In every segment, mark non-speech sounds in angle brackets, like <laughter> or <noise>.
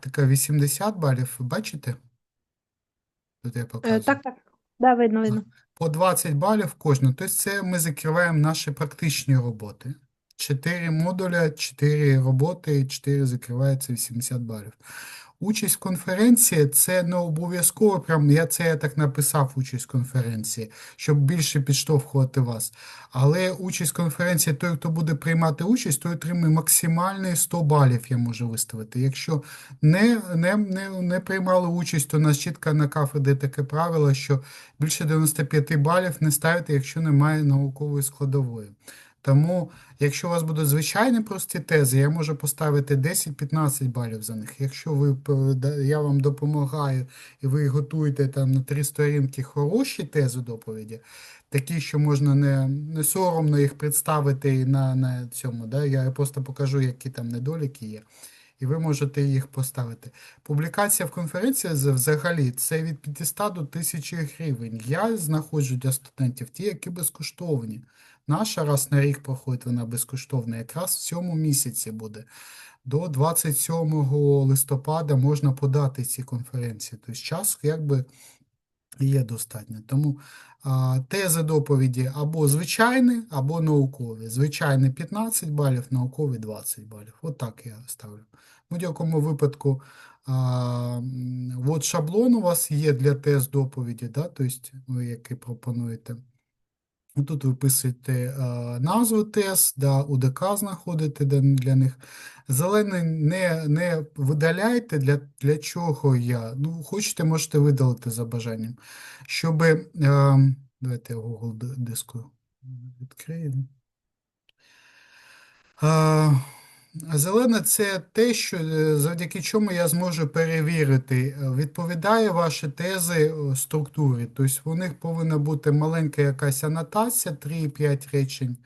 Така 80 балів, ви бачите? Тут я Е, показую. Так, так. Да, видно, видно. По 20 балів кожну. Тобто це ми закриваємо наші практичні роботи. 4 модуля, 4 роботи, 4 закривається 80 балів. Участь в конференції це не обов'язково, прям я це я так написав, участь в конференції, щоб більше підштовхувати вас. Але участь в конференції, той, хто буде приймати участь, той отримує максимальний 100 балів, я можу виставити. Якщо не, не, не, не приймали участь, то у нас чітко на кафедрі таке правило, що більше 95 балів не ставите, якщо немає наукової складової. Тому, якщо у вас будуть звичайні прості тези, я можу поставити 10-15 балів за них. Якщо ви, я вам допомагаю і ви готуєте там на три сторінки хороші тези доповіді, такі, що можна не, не соромно їх представити на, на цьому, да? я просто покажу, які там недоліки є. І ви можете їх поставити. Публікація в конференції взагалі це від 500 до 1000 гривень. Я знаходжу для студентів ті, які безкоштовні. Наша раз на рік проходить вона безкоштовна, якраз в цьому місяці буде. До 27 листопада можна подати ці конференції. Тобто час якби є достатньо. Тому а, тези доповіді або звичайні, або наукові. Звичайні 15 балів, наукові 20 балів. Отак я ставлю. В будь-якому випадку, а, от шаблон у вас є для тез доповіді, да? тобто який пропонуєте. Тут ви писуєте е, назву тез, да, УДК знаходите для них. Зелений не, не видаляйте, для, для чого я. Ну, хочете, можете видалити за бажанням. Щоб, е, давайте я Google диску відкрию. Е, Зелене це те, що е, завдяки чому я зможу перевірити, е, відповідає ваші тези структурі. Тобто у них повинна бути маленька якась анотація, 3-5 речень.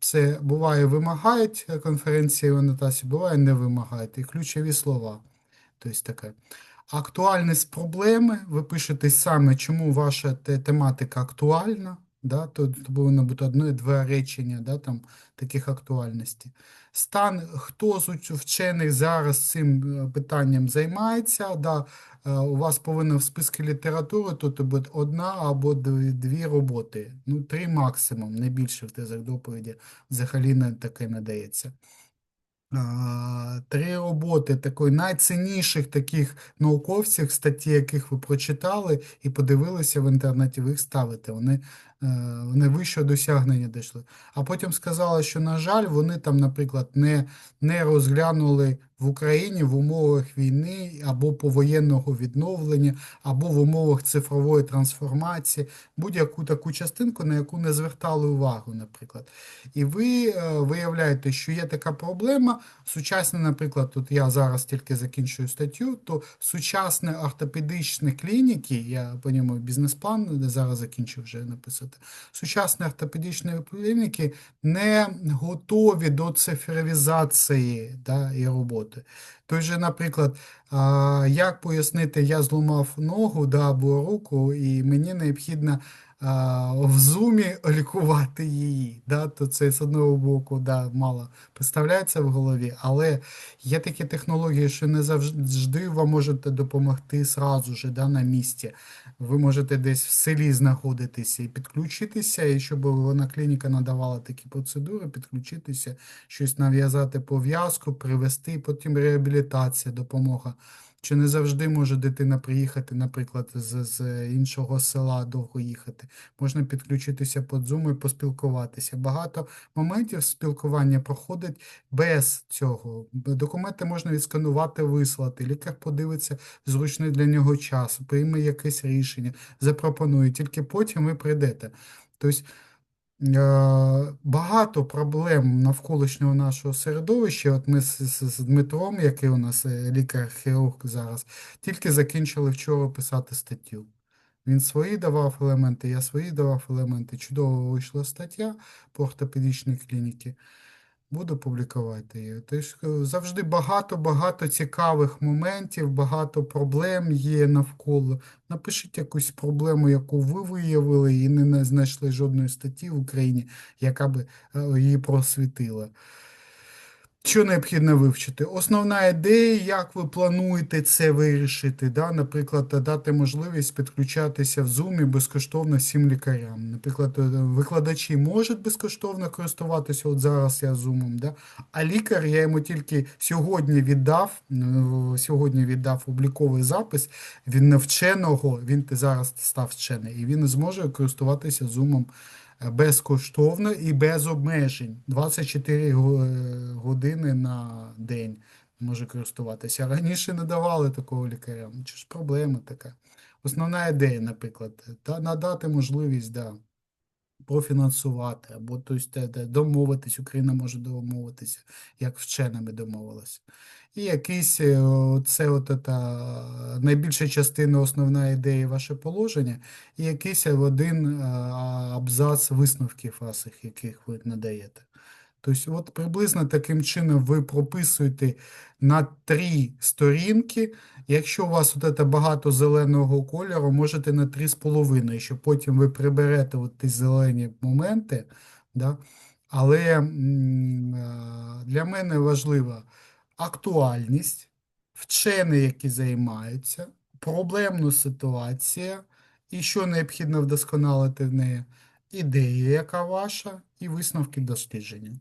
Це буває вимагають е, конференції анотації, буває не вимагають. І ключові слова. Тобто таке. Актуальність проблеми, ви пишете саме, чому ваша тематика актуальна. Да? Тут повинно бути одне-два речення да, там, таких актуальностей. Стан, хто з вчених зараз цим е, питанням займається, да, е, у вас повинно в списку літератури тут бути одна або дві, дві роботи, ну, три максимум, не більше в тезах доповіді взагалі не таке не дається. А, Три роботи такої найцінніших таких науковців, статті, яких ви прочитали і подивилися в інтернеті, ви їх ставите. Вони, е, вищого досягнення дійшли. А потім сказали, що, на жаль, вони там, наприклад, не, не розглянули в Україні в умовах війни або повоєнного відновлення, або в умовах цифрової трансформації, будь-яку таку частинку, на яку не звертали увагу, наприклад. І ви е, виявляєте, що є така проблема. Сучасне, наприклад, тут я зараз тільки закінчую статтю, то сучасні ортопедичні клініки, я по ньому бізнес-план зараз закінчив вже написати. Сучасні ортопедичні клініки не готові до цифровізації да, і роботи. Той же, наприклад, як пояснити, я зламав ногу да, або руку, і мені необхідно в зумі лікувати її. Да? То це з одного боку да, мало представляється в голові, але є такі технології, що не завжди вам можете допомогти сразу же да, на місці. Ви можете десь в селі знаходитися і підключитися, і щоб вона клініка надавала такі процедури, підключитися, щось нав'язати пов'язку, привести, потім реабілітація, допомога. Чи не завжди може дитина приїхати, наприклад, з, з іншого села довго їхати? Можна підключитися по Zoom і поспілкуватися. Багато моментів спілкування проходить без цього. Документи можна відсканувати, вислати. Лікар подивиться зручний для нього час, прийме якесь рішення, запропонує. Тільки потім ви прийдете. Тобто Багато проблем навколишнього нашого середовища. От ми з, з, з Дмитром, який у нас е, лікар-хірург зараз, тільки закінчили вчора писати статтю. Він свої давав елементи, я свої давав елементи. Чудово вийшла стаття по ортопедичній клініці. Буду публікувати її. Тобто завжди багато-багато цікавих моментів, багато проблем є навколо. Напишіть якусь проблему, яку ви виявили, і не знайшли жодної статті в Україні, яка би е, її просвітила. Що необхідно вивчити? Основна ідея, як ви плануєте це вирішити. Да? Наприклад, дати можливість підключатися в Zoom безкоштовно всім лікарям. Наприклад, е, викладачі можуть безкоштовно користуватися, от зараз я Zoom, да? а лікар я йому тільки сьогодні віддав, е, сьогодні віддав обліковий запис, він не вченого, він зараз став вчений, і він зможе користуватися Zoom безкоштовно і без обмежень. 24 го- е, години на день може користуватися. Раніше не давали такого лікарям. Чи ж проблема така? Основна ідея, наприклад, та надати можливість да, профінансувати, або тобто, домовитись, Україна може домовитися, як вченими домовилася. І якийсь е, це от та найбільша частина, основна ідея ваше положення, і якийсь один абзац висновків ваших, яких ви надаєте. Тобто, от приблизно таким чином ви прописуєте на три сторінки. Якщо у вас от це багато зеленого кольору, можете на три з половиною, що потім ви приберете от ті зелені моменти. Да? Але для мене важлива актуальність, вчені, які займаються, проблемна ситуація, і що необхідно вдосконалити в неї, ідея, яка ваша, і висновки дослідження.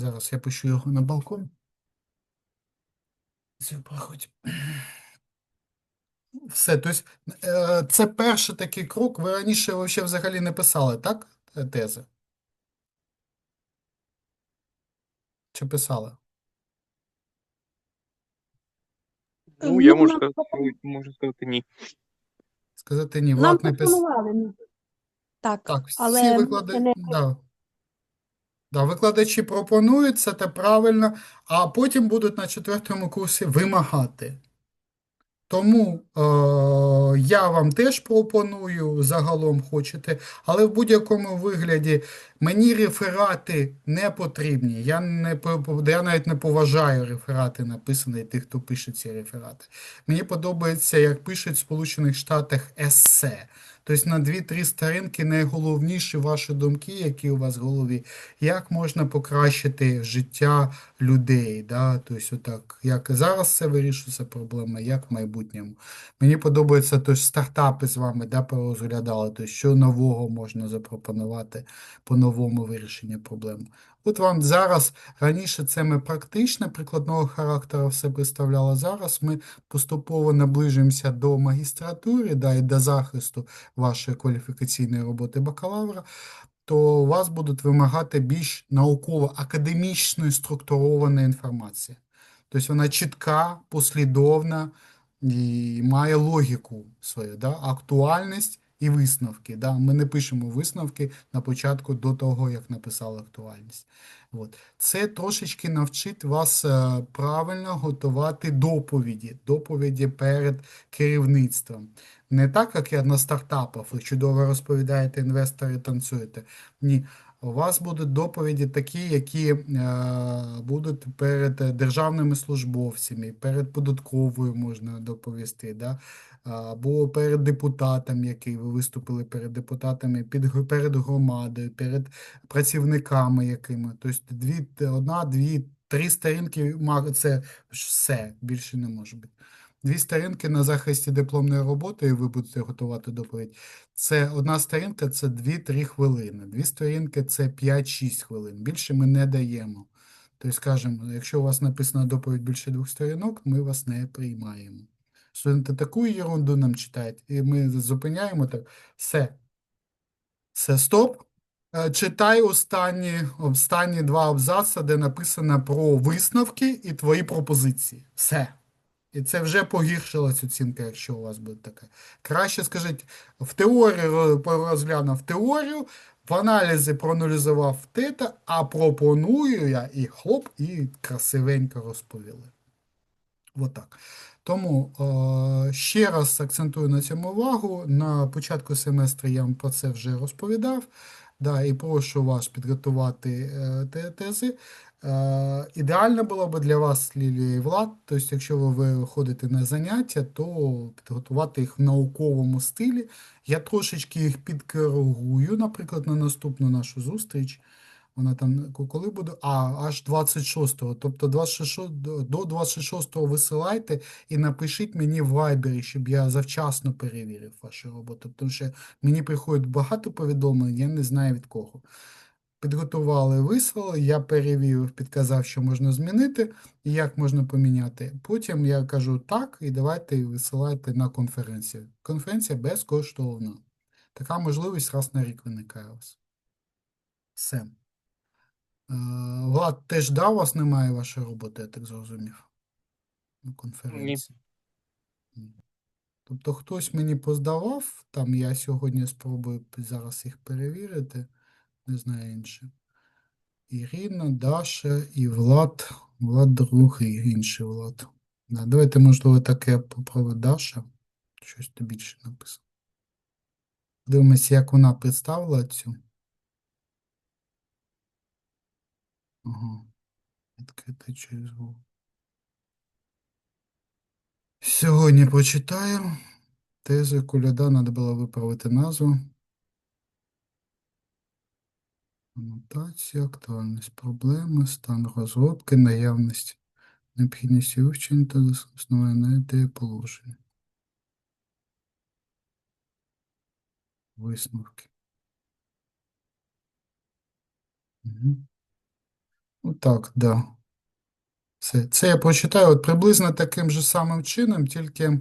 Зараз я пишу його на балкон. Це проходь. Все, тобто, е, це перший такий крок. Ви раніше вообще взагалі не писали, так? е, Тези? Чи писали? Ну, я Ну, можу сказати, можу сказати ні. Сказати ні, Влад не писав. ну. Так, Так, всі але виклади... не да. Да, викладачі пропонують, це те правильно, а потім будуть на четвертому курсі вимагати. Тому е, я вам теж пропоную, загалом хочете, але в будь-якому вигляді мені реферати не потрібні. Я, не, я навіть не поважаю реферати, написані тих, хто пише ці реферати. Мені подобається, як пишуть в Сполучених Штатах есе. Тобто на 2-3 сторінки найголовніші ваші думки, які у вас в голові, як можна покращити життя людей. Да? Тобто, отак, як зараз це вирішується проблема, як в майбутньому. Мені подобається тож стартапи з вами да, порозглядали, тобто, що нового можна запропонувати по новому вирішенню проблем. От вам зараз раніше це ми практично прикладного характеру все представляло. Зараз ми поступово наближуємося до магістратури да, і до захисту вашої кваліфікаційної роботи бакалавра то вас будуть вимагати більш науково-академічної структурованої інформації. Тобто вона чітка, послідовна і має логіку свою, да? актуальність і висновки. Да? Ми не пишемо висновки на початку до того, як написали актуальність. От. Це трошечки навчить вас е, правильно готувати доповіді, доповіді перед керівництвом. Не так, як я на стартапах, ви чудово розповідаєте, інвестори танцюєте. Ні, у вас будуть доповіді такі, які е, будуть перед державними службовцями, перед податковою можна доповісти, да? Або перед депутатом, який ви виступили перед депутатами, під, перед громадою, перед працівниками якими. Тобто дві, одна, дві, три сторінки, це все, більше не може бути. Дві сторінки на захисті дипломної роботи, і ви будете готувати доповідь. Це одна сторінка це 2-3 хвилини. Дві сторінки це 5-6 хвилин. Більше ми не даємо. Тобто, скажімо, якщо у вас написана доповідь більше двох сторінок, ми вас не приймаємо. Студенти таку ерунду нам читають, і ми зупиняємо так. Все. Все, стоп. Е, Читай останні, останні два абзаци, де написано про висновки і твої пропозиції. Все. І це вже погіршилась оцінка, якщо у вас буде така. Краще скажіть, в теорії ро- розглянув теорію, в аналізі проаналізував тета, а пропоную я і хлоп, і красивенько розповіли. Отак. Тому е, ще раз акцентую на цьому увагу. На початку семестру я вам про це вже розповідав. Да, і прошу вас підготувати е, тези. Е, ідеально було б для вас, Лілія і Влад, тобто, якщо ви виходите на заняття, то підготувати їх в науковому стилі. Я трошечки їх підкоригую, наприклад, на наступну нашу зустріч. Вона там коли буде? А, аж 26-го. Тобто 26, до до 26-го висилайте і напишіть мені в Viber, щоб я завчасно перевірив вашу роботу. Тому що мені приходить багато повідомлень, я не знаю від кого. Підготували, вислали, я перевірив, підказав, що можна змінити і як можна поміняти. Потім я кажу так, і давайте висилайте на конференцію. Конференція безкоштовна. Така можливість раз на рік виникає. Все. Е, Влад, теж да, у вас немає вашої роботи, я так зрозумів. На конференції. Ні. Тобто хтось мені поздавав, там я сьогодні спробую зараз їх перевірити, не знаю інше. Ірина, Даша і Влад. Влад другий, інший Влад. Да, давайте, можливо, таке попробую Даша. Щось то більше написано. Дивимося, як вона представила цю. Ага. Відкрити через Google. Сьогодні почитаю. Тези Куляда, треба було виправити назву. Анотація, актуальність проблеми, стан розробки, наявність, необхідність вивчення та основна ідея положення. Висновки. Угу. Так, да. Це, це я прочитаю от приблизно таким же самим чином, тільки е,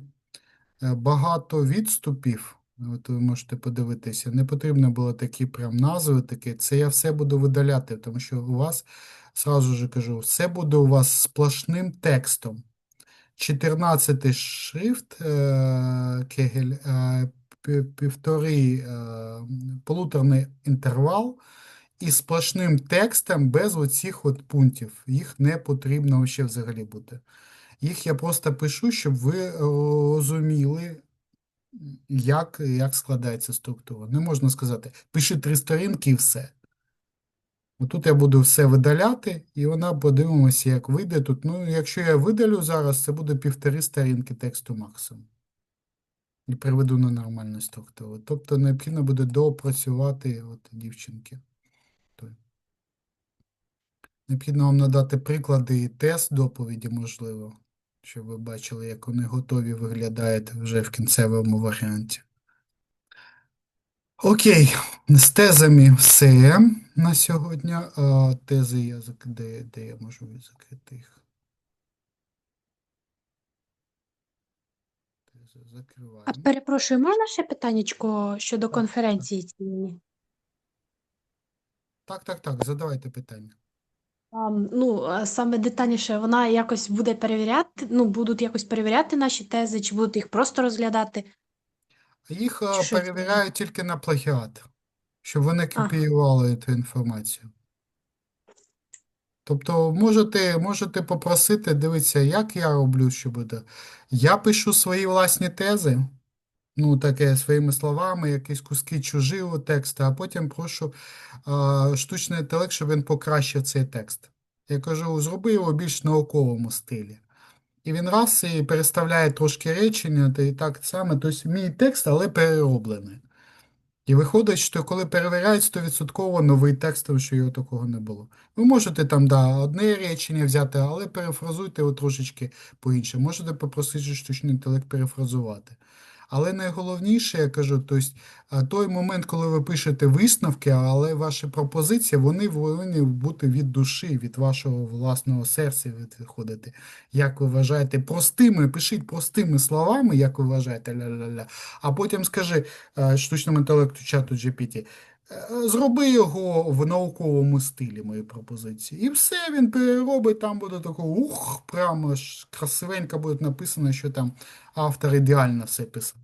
багато відступів. От ви можете подивитися, не потрібно було такі прям назви такі. Це я все буду видаляти, тому що у вас, сразу же кажу, все буде у вас сплошним текстом. 14 шрифт е, Кегель, е, півтори полуторний інтервал і сплошним текстом без оцих от пунктів. Їх не потрібно ще взагалі бути. Їх я просто пишу, щоб ви розуміли, як, як складається структура. Не можна сказати, пиши три сторінки і все. Отут я буду все видаляти, і вона подивимося, як вийде тут. Ну, якщо я видалю зараз, це буде півтори сторінки тексту максимум. І приведу на нормальну структуру. Тобто необхідно буде доопрацювати от дівчинки. Необхідно вам надати приклади і тест доповіді, можливо, щоб ви бачили, як вони готові виглядають вже в кінцевому варіанті. Окей, з тезами все на сьогодні. А, тези я де, де я можу закрити їх? Тези А перепрошую, можна ще питаннячко щодо конференції цієї? Так, так, так, задавайте питання. Ну, саме детальніше, вона якось буде перевіряти, ну, будуть якось перевіряти наші тези, чи будуть їх просто розглядати? Їх а, Чи що перевіряють тільки на плагіат, щоб вони А. копіювали цю інформацію. Тобто можете, можете попросити, дивіться, як я роблю, що буде. Я пишу свої власні тези, ну, таке своїми словами, якісь куски чужого тексту, а потім прошу а, штучний інтелект, щоб він покращив цей текст. Я кажу, зроби його більш науковому стилі. І він раз і переставляє трошки речення, та і так само, тобто мій текст, але перероблений. І виходить, що коли перевіряють 100% новий текст, тому що його такого не було. Ви можете там, да, одне речення взяти, але перефразуйте його трошечки по-іншому. Можете попросити штучний інтелект перефразувати. Але найголовніше, я кажу, тобто, той момент, коли ви пишете висновки, але ваші пропозиції, вони повинні бути від душі, від вашого власного серця відходити. Як ви вважаєте, простими, пишіть простими словами, як ви вважаєте, ля-ля-ля. А потім скажи штучному інтелекту чату GPT, зроби його в науковому стилі, мої пропозиції. І все, він переробить, там буде такого, ух, прямо ж красивенько буде написано, що там автор ідеально все писав.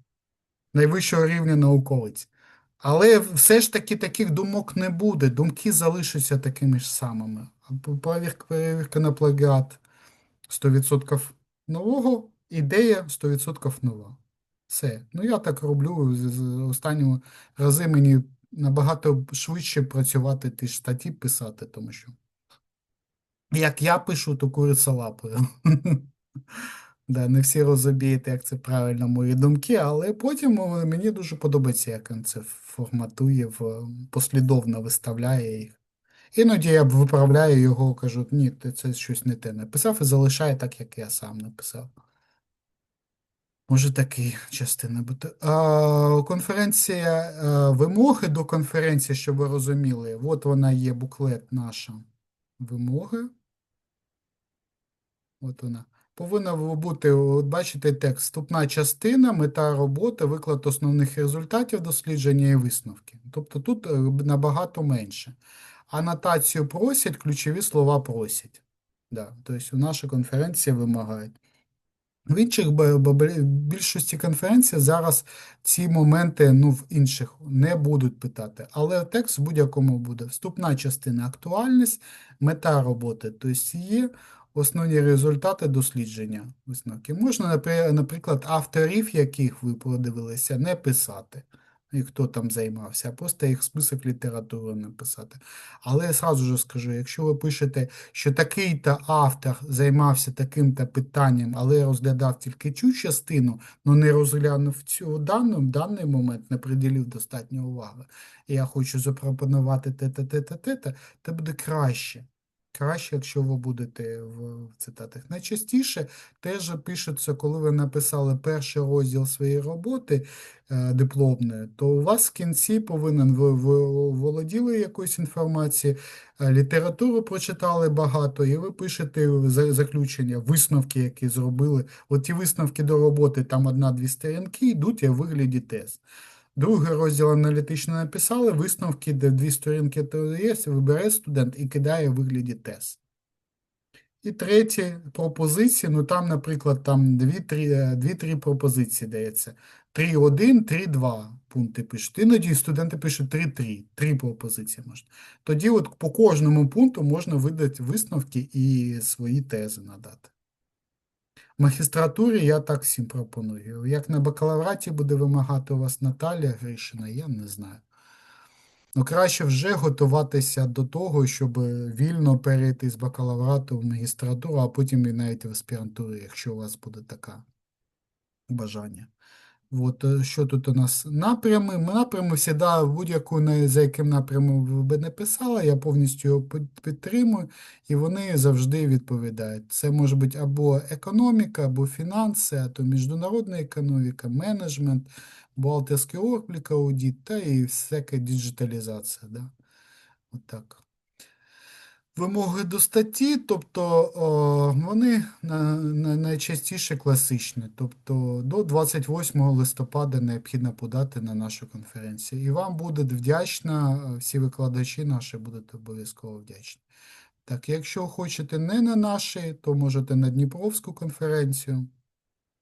Найвищого рівня науковець. Але все ж таки таких думок не буде, думки залишаться такими ж самими. Перевірка, перевірка на плагіат 100% нового, ідея 100% нова. Все. Ну, я так роблю. З, останнього рази мені набагато швидше працювати ті статті писати, тому що як я пишу, то куриця лапою. <laughs> Да, не всі розумієте, як це правильно мої думки, але потім е, мені дуже подобається, як він це форматує, послідовно виставляє їх. Іноді я виправляю його, кажу, ні, ти це щось не те написав і залишаю так, як я сам написав. Може такі частини бути. А, конференція, е, вимоги до конференції, щоб ви розуміли. От вона є, буклет наша. Вимоги. От вона. Повинна бути, от бачите, текст. Вступна частина, мета роботи, виклад основних результатів дослідження і висновки. Тобто тут е, набагато менше. Анотацію просять, ключові слова просять. Да, тобто наша конференція вимагають. В інших більшості конференцій зараз ці моменти ну, в інших не будуть питати, але текст в будь-якому буде. Вступна частина актуальність, мета роботи, тобто є основні результати дослідження висновки. Можна, наприклад, авторів, яких ви подивилися, не писати, і хто там займався, а просто їх список літератури написати. Але я сразу же скажу, якщо ви пишете що такий-то автор займався таким-то питанням, але розглядав тільки цю частину, але не розглянув цю дану, в даний момент не приділив достатньо уваги. І я хочу запропонувати те-те, те-те, те-те, це буде краще. Краще, якщо ви будете в, цитатах. Найчастіше теж пишеться, коли ви написали перший розділ своєї роботи е, дипломної, то у вас в кінці повинен ви, володіли якоюсь інформацією, е, літературу прочитали багато, і ви пишете заключення, висновки, які зробили. От ті висновки до роботи, там одна-дві сторінки, йдуть у вигляді тез. Другий розділ аналітично написали, висновки, де дві сторінки то є, вибере студент і кидає у вигляді тез. І третє пропозиції, ну там, наприклад, там дві-три е, дві-три пропозиції дається. 3.1, 3.2 пункти пишуть. Іноді студенти пишуть 3.3, три пропозиції можна. Тоді от по кожному пункту можна видати висновки і свої тези надати. Магістратурі я так всім пропоную. Як на бакалавраті буде вимагати у вас Наталія Гришина, я не знаю. Ну, краще вже готуватися до того, щоб вільно перейти з бакалаврату в магістратуру, а потім і навіть в аспірантуру, якщо у вас буде таке бажання. От, е, що тут у нас? Напрями. Ми напрями завжди будь-яку, на- за яким напрямом ви б не писали, я повністю його підтримую, і вони завжди відповідають. Це може бути або економіка, або фінанси, а то міжнародна економіка, менеджмент, бухгалтерський облік, аудит та і всяка діджиталізація. Да? Отак. Вимоги до статті, тобто вони на, на, найчастіше класичні. Тобто до 28 листопада необхідно подати на нашу конференцію. І вам буде вдячна, всі викладачі наші будуть обов'язково вдячні. Так, якщо хочете не на наші, то можете на Дніпровську конференцію.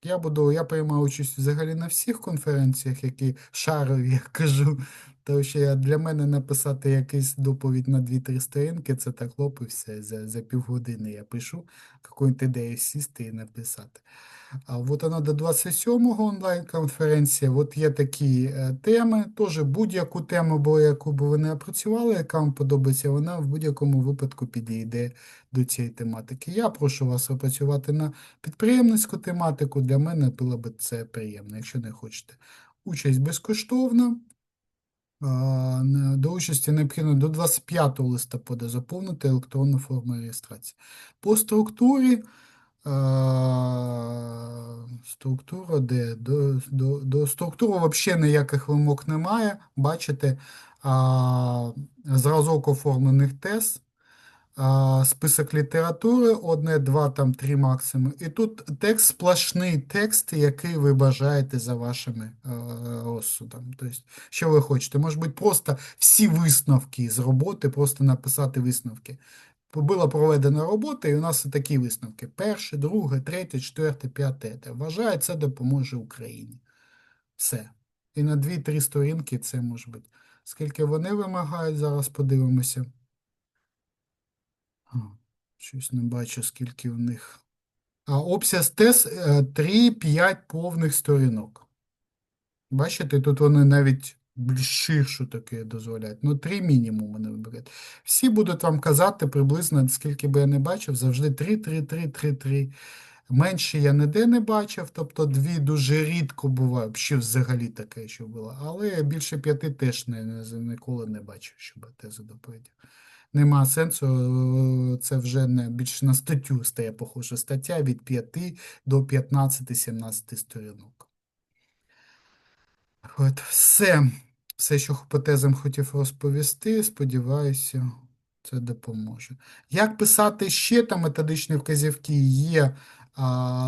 Я буду, я приймаю участь взагалі на всіх конференціях, які шарові, я кажу. Тому що я, для мене написати якийсь доповідь на 2-3 сторінки, це так все. За, за півгодини я пишу, якусь ідею сісти і написати. А от вона до 27-го онлайн-конференція. От є такі е, теми. Теж будь-яку тему, бо яку б ви не опрацювали, яка вам подобається, вона в будь-якому випадку підійде до цієї тематики. Я прошу вас опрацювати на підприємницьку тематику. Для мене було б це приємно, якщо не хочете. Участь безкоштовна. До участі необхідно до 25 листопада заповнити електронну форму реєстрації. По структурі структура де? До, до, до структури взагалі ніяких вимог немає. Бачите, зразок оформлених тез, список літератури, одне, два, там три максимум. І тут текст, сплошний текст, який ви бажаєте за вашими е, розсудами. Тобто, що ви хочете? Може бути, просто всі висновки з роботи, просто написати висновки. Була проведена робота, і у нас такі висновки: перше, друге, третє, четверте, п'яте. Вважаю, це допоможе Україні. Все. І на 2-3 сторінки це може бути. Скільки вони вимагають, зараз подивимося. Щось не бачу, скільки в них. А обсяг тез 3-5 повних сторінок. Бачите, тут вони навіть більш ширшу таке дозволяють. Ну, 3 мінімум вони вибирають. Всі будуть вам казати приблизно, скільки би я не бачив, завжди 3, 3, 3, 3, 3. Менше я ніде не бачив, тобто дві дуже рідко буває, ще взагалі таке, що було. Але більше п'яти теж не, не, ніколи не бачив, щоб тези доповідів. Нема сенсу, е, це вже не більш на статтю стає похоже. Стаття від 5 до 15-17 сторінок. От, все. Все, що по тезам хотів розповісти, сподіваюся, це допоможе. Як писати ще там методичні вказівки? Є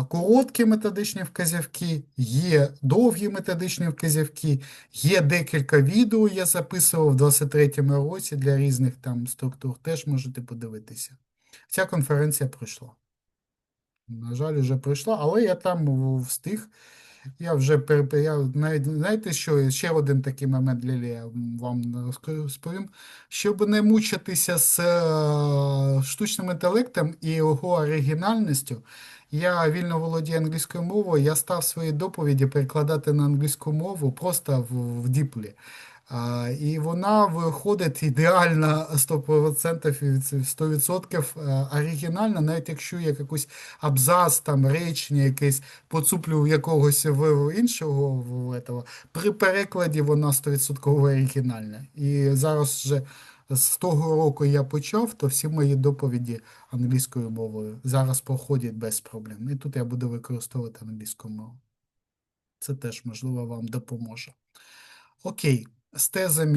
короткі методичні вказівки, є довгі методичні вказівки, є декілька відео, я записував в 23-му році для різних там структур, теж можете подивитися. Ця конференція пройшла. На жаль, вже пройшла, але я там встиг. Я вже я навіть знаєте, що ще один такий момент, Лілія, вам розповім. Щоб не мучитися з е, штучним інтелектом і його оригінальністю, я вільно володію англійською мовою, я став свої доповіді перекладати на англійську мову просто в, в діплі. І вона виходить ідеально 100%, 100% е, оригінальна, навіть якщо я якийсь абзац, там речення якесь поцуплю якогось в іншого в этого, при перекладі вона 100% оригінальна. І зараз вже з того року я почав, то всі мої доповіді англійською мовою зараз проходять без проблем. І тут я буду використовувати англійську мову. Це теж, можливо, вам допоможе. Окей, з тезами